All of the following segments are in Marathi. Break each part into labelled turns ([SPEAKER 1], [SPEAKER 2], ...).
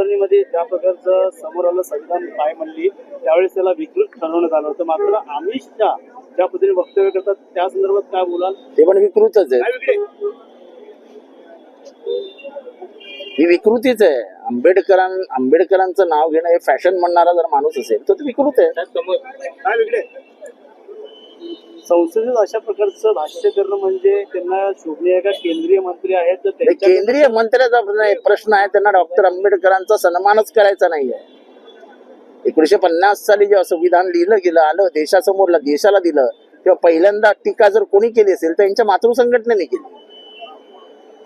[SPEAKER 1] परभणीमध्ये ज्या प्रकारचं समोर आलं संविधान काय म्हणली त्यावेळेस त्याला विकृत ठरवण्यात आलं होतं. मात्र शहा ज्या पद्धतीने वक्तव्य करतात त्या संदर्भात काय बोलाल?
[SPEAKER 2] ते पण विकृतच आहे. ही विकृतीच आहे. आंबेडकरां आंबेडकरांचं नाव घेणं हे फॅशन म्हणणारा जर माणूस असेल तर ते विकृत आहे.
[SPEAKER 1] काय वेगळे संसदेत अशा प्रकारचं भाष्य करणं म्हणजे त्यांना शोभनीय का? केंद्रीय मंत्री आहेत तर
[SPEAKER 2] हे
[SPEAKER 1] त्यांच्या
[SPEAKER 2] केंद्रीय मंत्र्याचा नाही प्रश्न आहे त्यांना डॉक्टर आंबेडकरांचा सन्मानच करायचा नाहीये. एकोणीशे पन्नास साली जेव्हा संविधान लिहिलं गेलं आलं देशासमोर देशाला दिलं तेव्हा पहिल्यांदा टीका जर कोणी केली असेल तर यांच्या मातृसंघटनेने केली.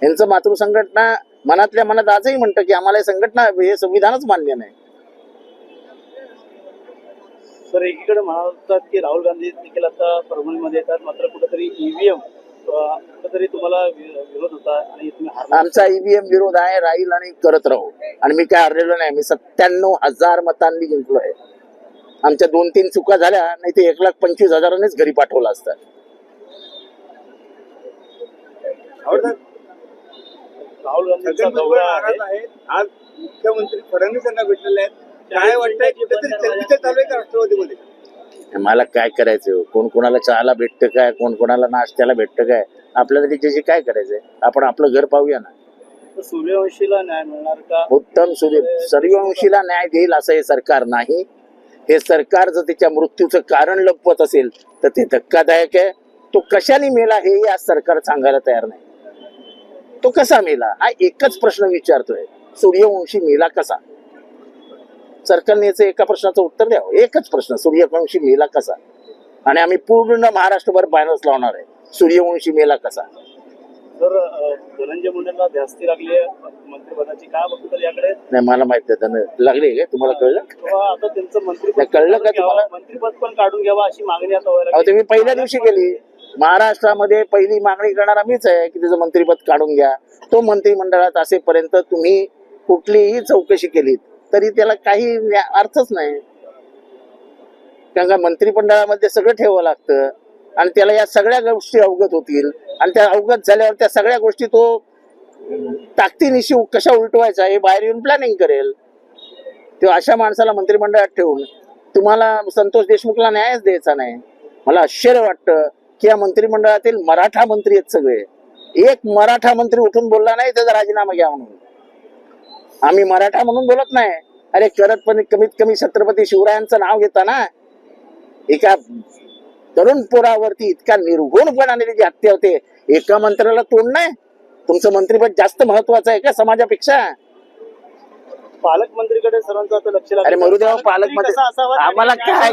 [SPEAKER 2] यांचं मातृसंघटना मनातल्या मनात आजही म्हणतं की आम्हाला हे संघटना हे संविधानच मान्य नाही.
[SPEAKER 1] तर एकीकडे म्हणतात की राहुल गांधी देखील आता परभणीमध्ये येतात. मात्र कुठेतरी ईव्हीएम कुठेतरी तुम्हाला विरोध होता आणि तुम्ही हारला.
[SPEAKER 2] आमचा ईव्हीएम विरोध आहे राहील आणि करत राहू. आणि मी काय हरलेलो नाही मी सत्त्याण्णव हजार मतांनी जिंकलोय आमच्या दोन तीन चुका झाल्या नाही ते एक लाख पंचवीस हजारांनीच घरी पाठवलं असतं.
[SPEAKER 1] राहुल गांधींचा दौरा आहे.
[SPEAKER 3] आज मुख्यमंत्री फडणवीस यांना भेटलेले आहेत. काय वाटतंय? कुठेतरी चर्चेचं चालू आहे
[SPEAKER 2] मला काय करायचं? कोण कोणाला चहाला भेटतं काय? कोण कोणाला नाश्त्याला भेटतं काय? आपल्याला त्याच्याशी काय करायचंय? आपण आपलं घर पाहूया ना.
[SPEAKER 1] सूर्यवंशीला न्याय मिळणार का?
[SPEAKER 2] उत्तम सूर्य सूर्यवंशीला न्याय देईल असं हे सरकार नाही. हे सरकार जर त्याच्या मृत्यूचं कारण लपवत असेल तर ते धक्कादायक आहे. तो कशाने मेला हे आज सरकार सांगायला तयार नाही. तो कसा मेला? हा एकच प्रश्न विचारतोय. सूर्यवंशी मेला कसा? सरकारने याचं एका प्रश्नाचं उत्तर द्यावं. एकच प्रश्न सूर्यवंशी मेला कसा? आणि आम्ही पूर्ण महाराष्ट्रभर बॅनर्स लावणार आहे. सूर्यवंशी मेला कसा?
[SPEAKER 1] तर धनंजय मुंडेंना लागली मंत्रिपदाची काय बघतो याकडे?
[SPEAKER 2] नाही मला माहीत नाही. लागले तुम्हाला कळलं?
[SPEAKER 1] आता त्यांचं
[SPEAKER 2] नाही, कळलं का तुम्हाला?
[SPEAKER 1] मंत्रिपद पण काढून घ्यावं अशी मागणी आता.
[SPEAKER 2] तुम्ही पहिल्या दिवशी केली. महाराष्ट्रामध्ये पहिली मागणी करणारा मीच आहे की त्याचं मंत्रिपद काढून घ्या. तो मंत्रिमंडळात असेपर्यंत तुम्ही कुठलीही चौकशी केलीत. तरी त्याला काही अर्थच नाही. कारण का मंत्रिमंडळामध्ये सगळं ठेवावं लागतं. आणि त्याला या सगळ्या गोष्टी अवगत होतील. आणि त्या अवगत झाल्यावर त्या सगळ्या गोष्टी तो ताकदीनिशी कशा उलटवायचा हे बाहेर येऊन प्लॅनिंग करेल. तेव्हा अशा माणसाला मंत्रिमंडळात ठेवून तुम्हाला संतोष देशमुखला न्यायच द्यायचा नाही. मला आश्चर्य वाटतं की या मंत्रिमंडळातील मराठा मंत्री आहेत सगळे. एक मराठा मंत्री उठून बोलला नाही त्याचा राजीनामा घ्या म्हणून. आम्ही मराठा म्हणून बोलत नाही. अरे करत पण कमीत कमी छत्रपती शिवरायांचं नाव घेता ना एका तरुण पोरावरती इतका निर्घुणपणाने त्याची हत्या होते. एका मंत्र्याला तोड नाही. तुमचं मंत्रिपद जास्त महत्वाचं आहे का समाजापेक्षा?
[SPEAKER 1] पालकमंत्रीकडे सर्वांचं आता लक्ष.
[SPEAKER 2] अरे मरुदेव
[SPEAKER 1] पालकमंत्री?
[SPEAKER 2] आम्हाला काय